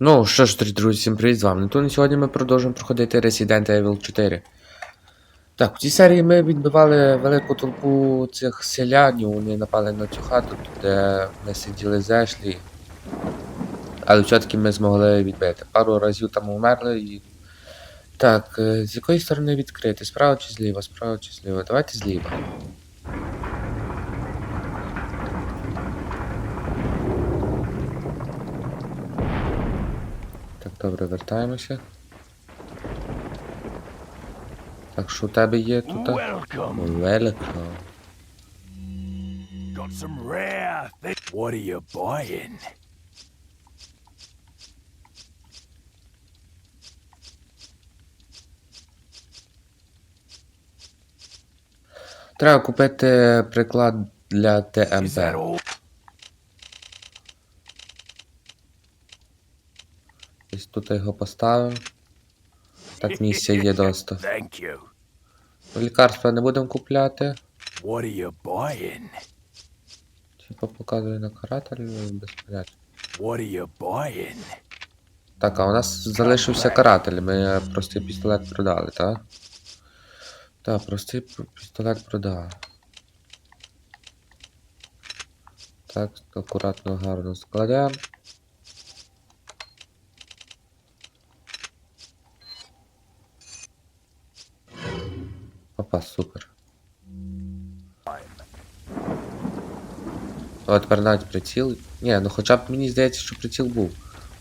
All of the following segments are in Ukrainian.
Ну що ж, друзі, всім привіт з вами. Нетун, і сьогодні ми продовжуємо проходити Resident Evil 4. Так, в цій серії ми відбивали велику толпу цих селянів, вони напали на цю хату, де ми сиділи з Але все-таки ми змогли відбити. Пару разів там умерли і. Так, е, з якої сторони відкрити? Справа чи зліва? Справа чи зліва? Давайте зліва. Добре, вертаємося. Так, що у тебе є тут? Welcome. Велико. Got some rare things. What are you buying? Треба купити приклад для ТМП. Тут його поставимо. Так, місця є доста. Лікарства не будемо купляти. What are you buying? Типа показує на каратель без поняття. What are you buying? Так, а у нас залишився каратель. Ми простий пістолет продали, так? Так, простий пістолет продали. Так, акуратно, гарно складемо. Опа, супер. О, тепер навіть приціл. Ні, ну хоча б мені здається, що приціл був.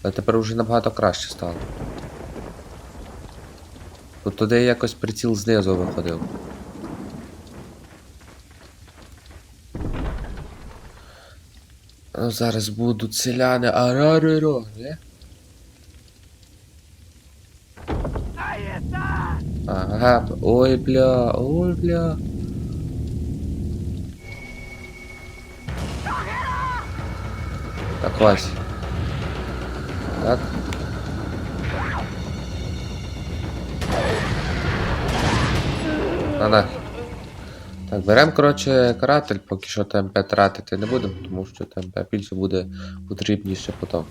Але тепер вже набагато краще стало. От туди якось приціл знизу виходив. Ну, зараз будуть селяни. Арариро, не? Ага, ой, бля, ой, бля. Так, Вась. Так. На на. Так, беремо, коротше, каратель, поки що ТМП тратити не будемо, тому що ТМП більше буде потрібніше потім.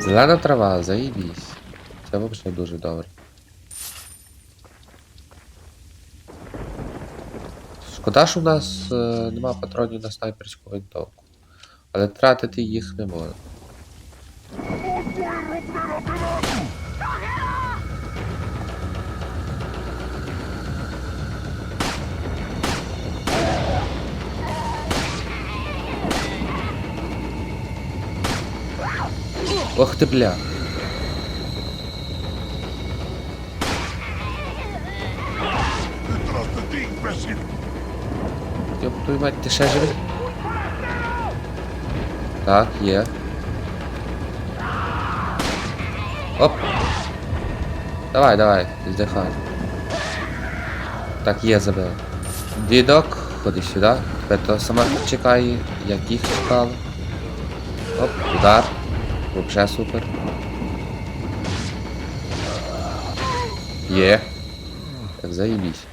Зелена трава, заїбісь. Це взагалі дуже добре. Шкода, що в нас е, нема патронів на снайперську винтовку. Але тратити їх не можна. Ох ти бля. Йоп твою мать, ти ще? Так, є. Оп. Давай, давай, здихай. Так, є забили. Дідок, ходи сюди. Тепер то сама чекає, як їх. Оп, удар. Вообще супер. Є. Так, заїбісь.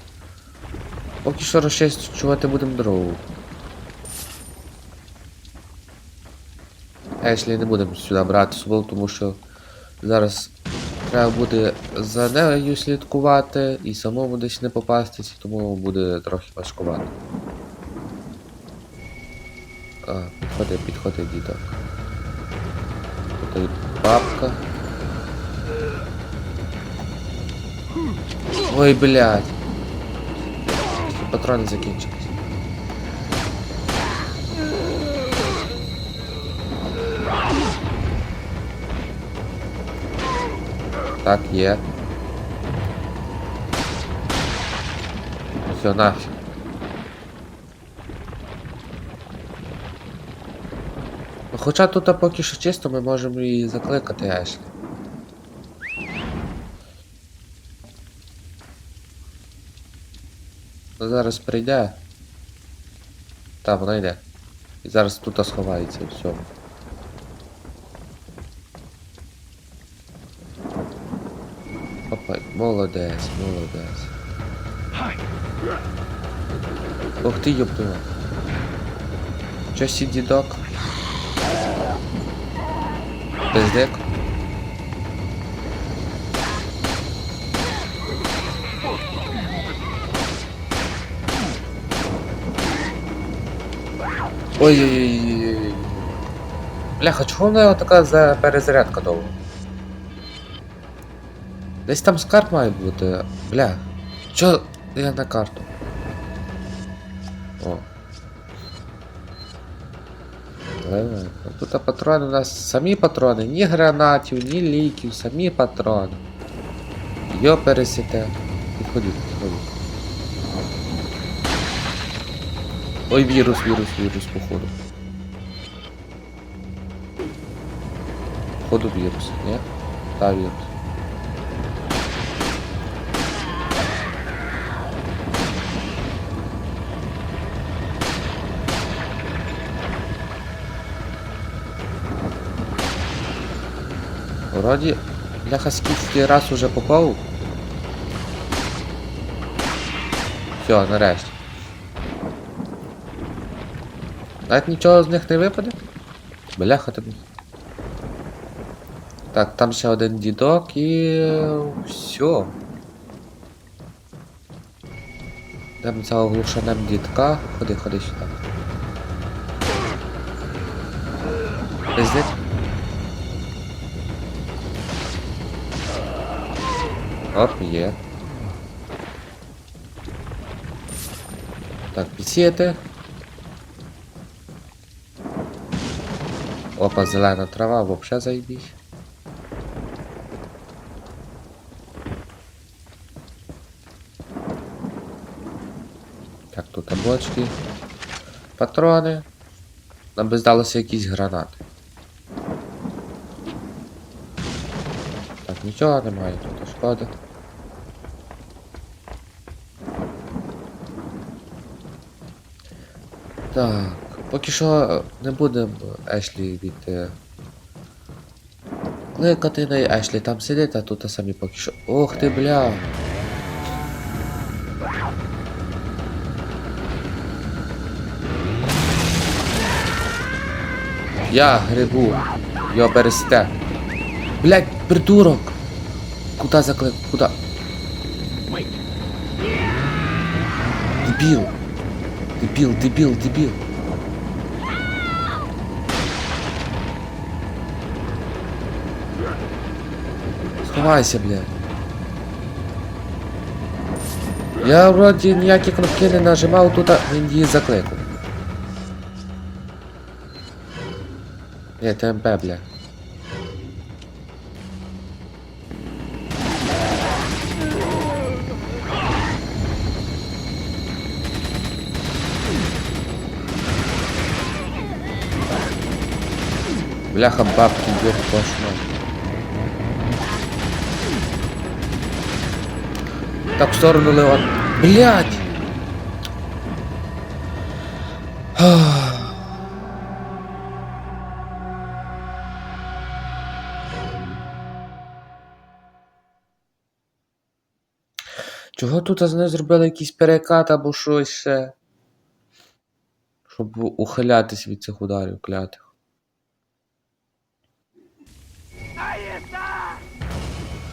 Поки що розчищувати будемо дорогу. Ешлі не будемо сюди брати собою, тому що зараз треба буде за нею слідкувати і самому десь не попастись, тому буде трохи важкувати. А, підходи, підходи, діток. Тут і бабка. Ой, блядь. Патрони закінчились. Так, є. Все. Ну, Хоча тут поки що чисто, ми можемо і закликати Ешлі. Ну, зараз прийде. Та, вона йде. І зараз тут сховається і все. Опа, молодець, молодець. Ух ти, ёптуна. Чо сі дідок? Пиздик. Ой-ой-ой. Бляха, чого в неї така за перезарядка довга? Десь там скарб має бути. Бля. Чо я на карту? О. Давай. Тут патрони у нас самі патрони, ні гранатів, ні ліків, самі патрони. Йо пересіте. Підходіть, підходіть. Ой, вірус, вірус, вірус, походу. Походу вірус, ні? Та вірус. Вроді, бляха скільки раз уже попав. Все, нарешті. Навіть нічого з них не випаде? Бляха тобі. Так, там ще один дідок і. все. Дам цього глушанем дідка. Ходи, ходи сюди. Пиздить. Оп, є. Так, підсіяти. Опа, зелена трава, вообще заебись. Так, тут бочки. Патрони. Нам би здалося якісь гранати. Так, нічого немає тут, шкода. Так, поки що не будемо Ешлі від. е, Кликати на Ешлі там сидить, а тут самі поки що. Ох ти бля. Я грибу. Йо пересте. Блять, придурок! Куда заклик? Куда? Дебіл! Дебіл, дебіл, дебіл. Сховайся, бля. Я вроді ніякі кнопки не нажимав, тут він її закликав. Є ТМП, бля. Бляха бабки ёб вашу Так, в сторону Леон. Блять! Чого тут з нею зробили якийсь перекат або щось ще? Щоб ухилятись від цих ударів клятих.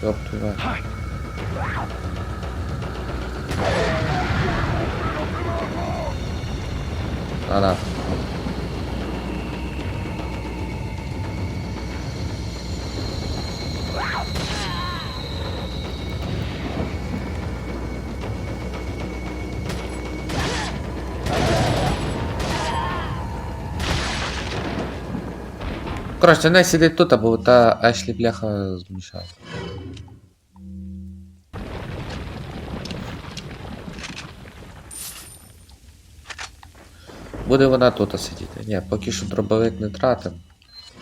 Ёб твою мать. А, да. Коротше, не сидить тут, або та Ешлі бляха змішала. Буде вона тут сидіти. Ні, поки що дробовик не тратим.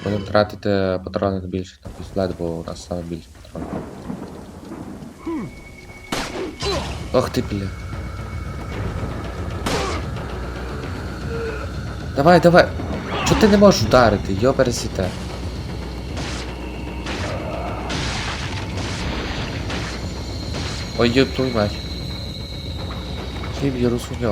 Будемо тратити патрони більше на пістолет, бо у нас саме більше патронів. Ох ти бля. Давай, давай. Чого ти не можеш вдарити? Йо пересіте. Ой, ёб твою мать. Який вірус у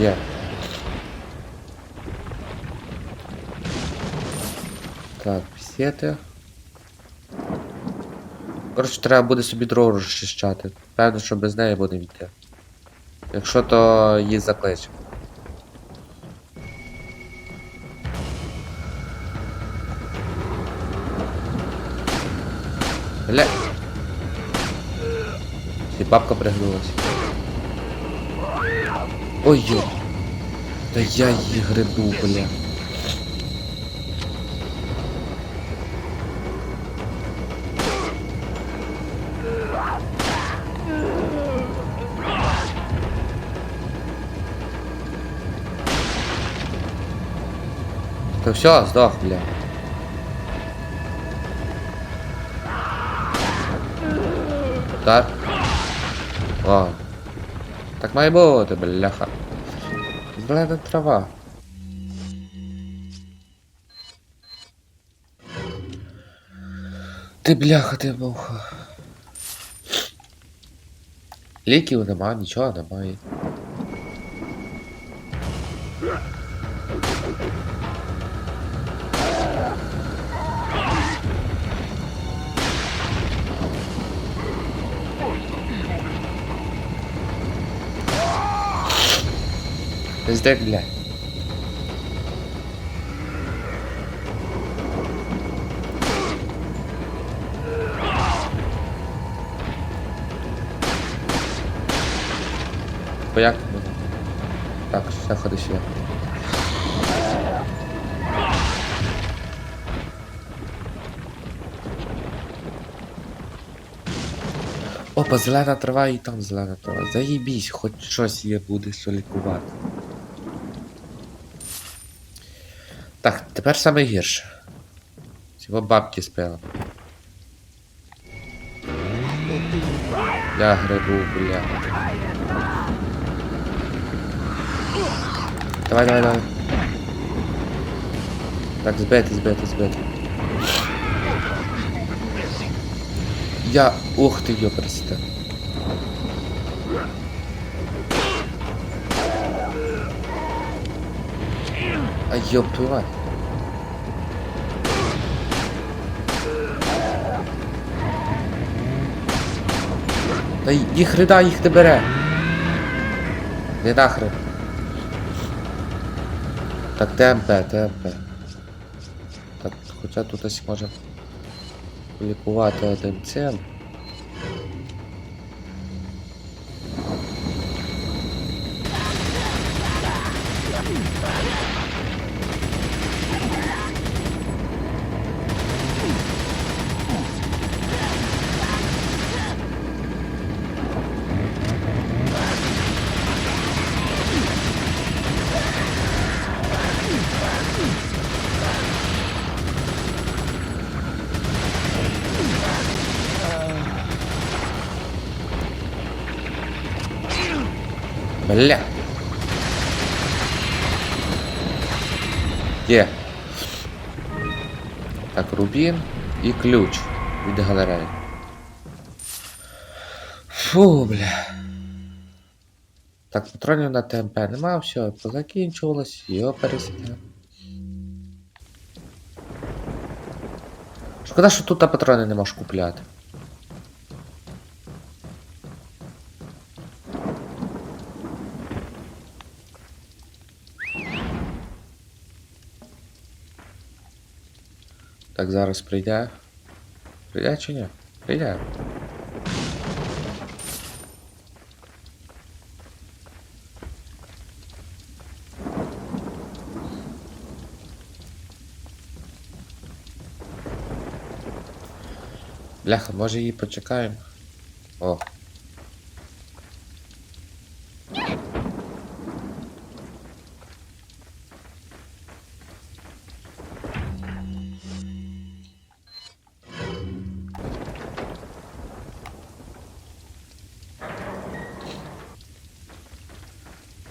Є. Так, пісети. Коротше, треба буде собі дорогу розчищати. Певно, що без неї буде йти. Якщо то її закличемо. Бля. Бабка пригнулась. Ой ё. Да я її грибу, бля. То все, сдох, бля. Так. О. Так має бути, бляха. Зелена трава. Ти бляха, ти муха. Ліків нема, нічого немає. Здек, бля. Пояк. Так, все, ходи сюди. Опа, зелена трава і там зелена трава. Заїбісь, хоч щось є буде що лікувати. Так, тепер саме гірше. Цього бабки спила. Я грибу, бля. Давай, давай, давай. Так, збити, збити, збити. Я... Ух ти, йоперсте. А ёб твою мать. Та їх рида, їх не бере. Не нахрен. Так, ТМП, ТМП. Так, хоча тут ось може полікувати одним цим. Бля. Є. Так, рубін і ключ від галереї. Фу, бля. Так, патронів на ТМП нема, все, позакінчувалось, його пересідне. Шкода, що тут патрони не можеш купляти. Так, зараз прийде. Прийде чи ні? Прийде. Бляха, може її почекаємо? О.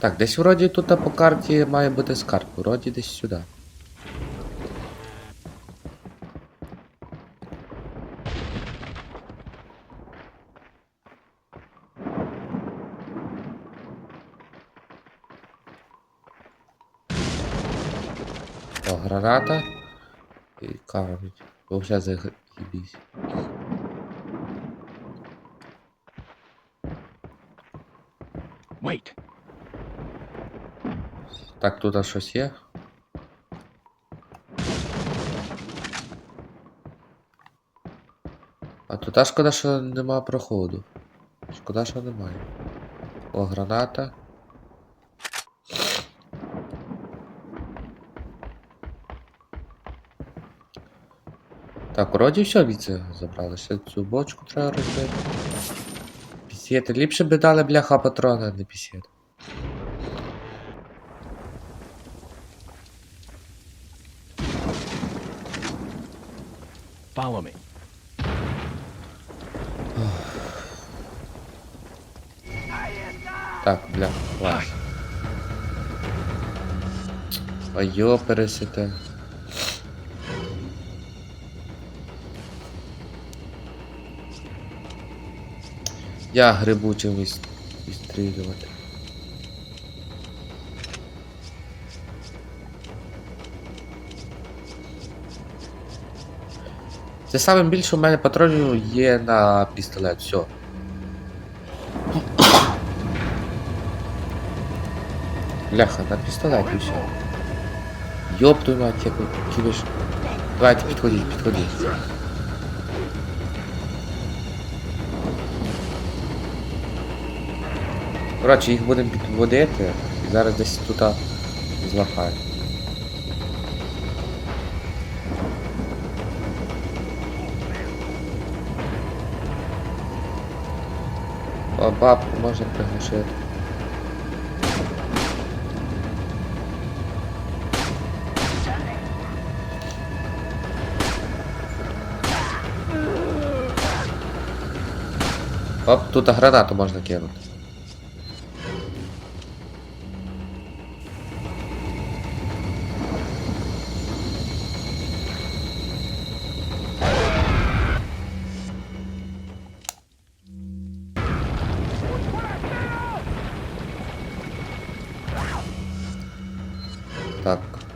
Так, десь вроді тут по карті має бути скарб, вроді десь сюди. О, граната і камінь. Бо вже заїбісь. Так, тут щось є. А тут шкода, що нема проходу. Шкода, що немає. О, граната. Так, вроді все віце забрали. Ще цю бочку треба розбити. Пісєти. Ліпше би дали бляха патрона, а не пісєти. Follow me. Так, бля, клас. А йо пересите. Я грибу чимось Це саме більше у мене патронів є на пістолет, все. Бляха, на пістолеті все. Йоп твою мать, як кидиш. Давайте підходіть, підходіть. Коротше, їх будемо підводити і зараз десь тут злахаємо. О, бабку можна приглушити. Оп, тут гранату можна кинути.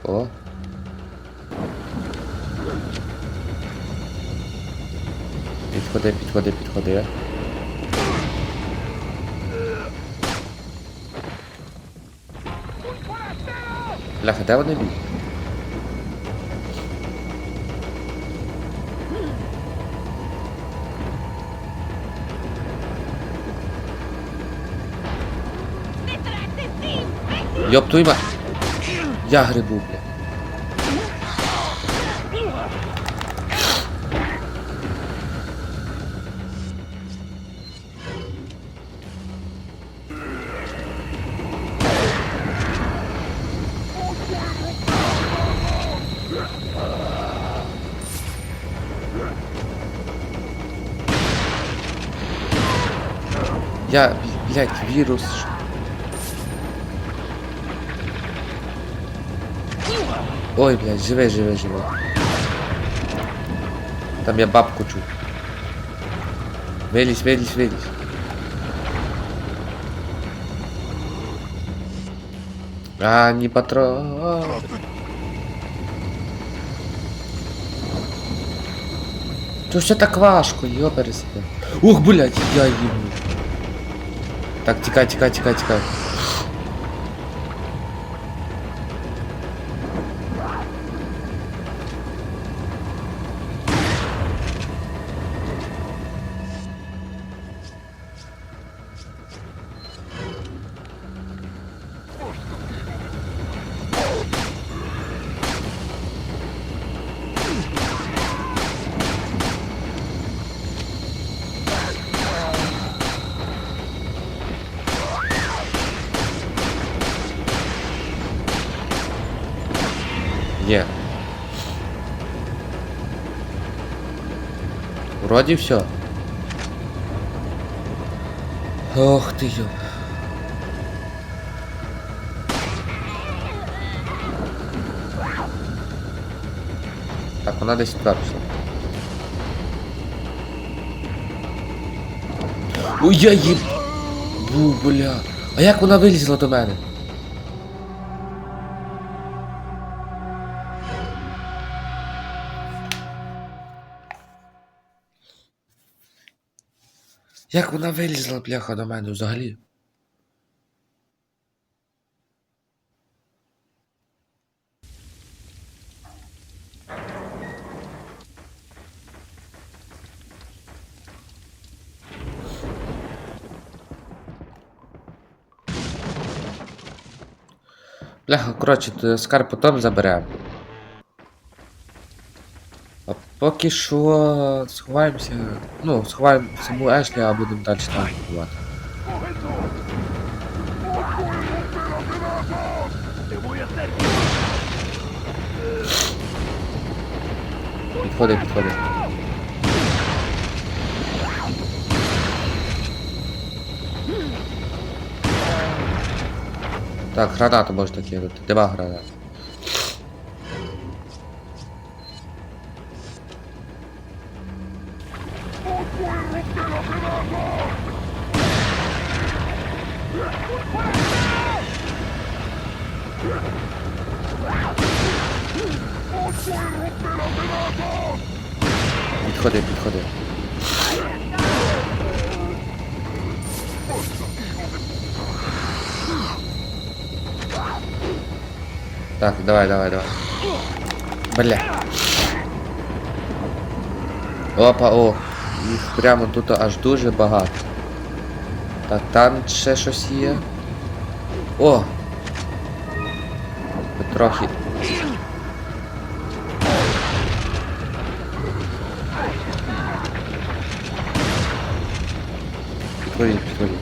О. Підходи, підходи, підходи. Бляха, де вони б'ють? Йоп, мать! Я грибу, бля. Я, блядь, вирус. Ой, блядь, живе, живе, живе. Там я бабку чую. Вилізь, вилізь, вилізь. А, не патрон. То все так важко, йопереся. Ух, блядь, я їбу. Так, тікай, тікай, тікай, тікай. Вроді все. Ох ти йо. Так, вона десь туди пішла. Ой, я їб... Бу, бля. А як вона вилізла до мене? Як вона вилізла, бляха, до мене взагалі? Бляха, коротше, скарб потім заберемо. Поки що сховаємося. Ну, сховаємо саму Ешлі, а будемо далі там будувати. Підходи, підходи. Так, гранату можна кинути. Два гранати. Так, давай, давай, давай. Бля. Опа, о. Їх прямо тут аж дуже багато. Так, там ще щось є. О! Трохи. Підходіть, підходіть.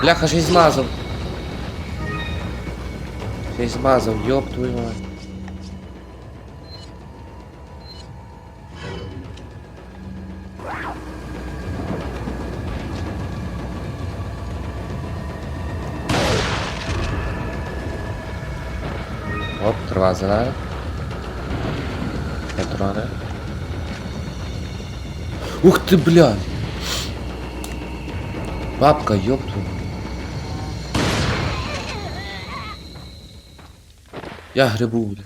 Бляха, жизнь смазал. Жизнь смазал, ёб твою мать. Оп, трава зря. Это трава. Ух ты, блядь! Бабка, твою! Я грибу, бля.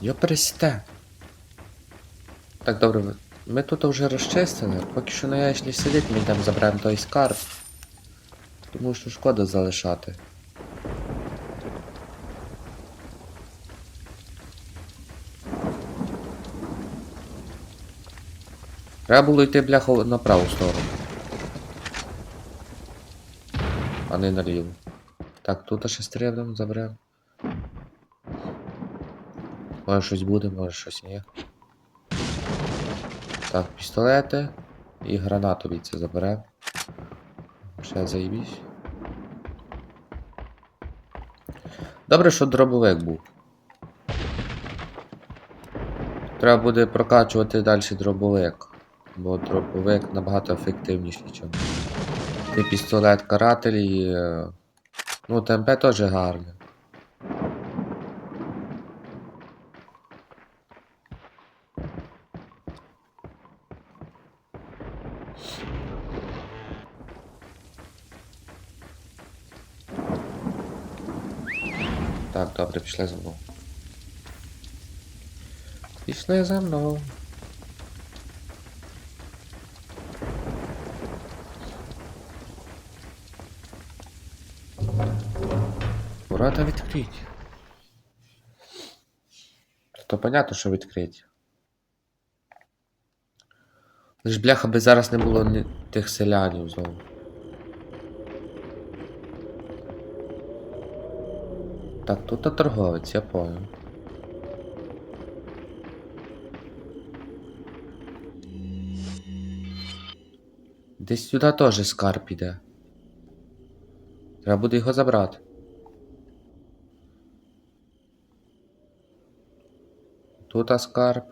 Йо пересте. Так, добре, ми тут вже розчистили. Поки що на яєчні сидить, ми йдемо заберемо той скарб. Тому що шкода залишати. Треба було йти бляху на праву сторону. А не наліво. Так, тут ще стрибнемо, заберемо. Може щось буде, може щось ні. Так, пістолети і гранату від це заберемо. Ще заїбісь. Добре, що дробовик був. Треба буде прокачувати далі дробовик. Бо дробовик набагато ефективніший, ніж ти пістолет каратель і. е, Ну, ТМП теж гарне. Так, добре, пішли за мною. Пішли за мною. Ворота відкриті. То понятно, що відкриті. Лиш бляха би зараз не було ні тих селянів знову. Так, тут торговець, я понял. Десь сюди теж скарб іде. Треба буде його забрати. Тут скарб.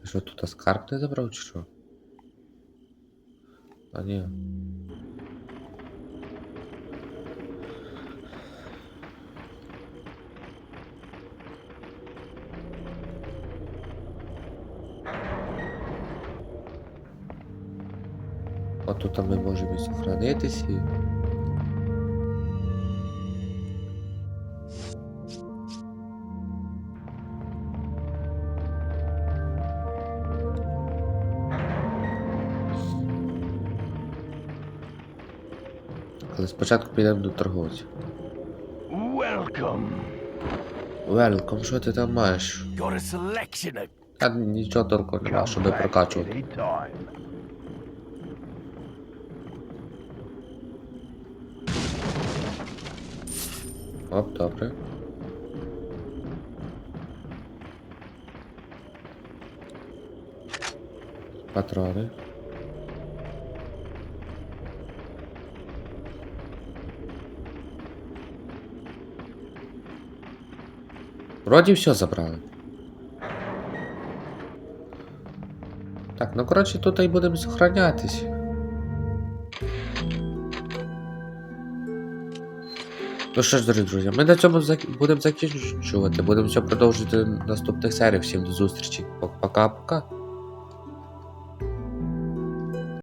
Ти що, тут скарб не забрав чи що? А ні. От тут ми можемо і сохранитись і. Спочатку підемо до торговців. Welcome. Велком, що ти там маєш? Got a selection of Та нічого толку нема, щоб прокачувати. Оп, добре. Патрони. Вроді все забрали. Так, ну коротше, тут і будемо сохранятись. Ну що ж, дорогі друзі, ми на цьому зак- будемо закінчувати. Будемо все продовжувати в наступних серіях. Всім до зустрічі. Пока-пока.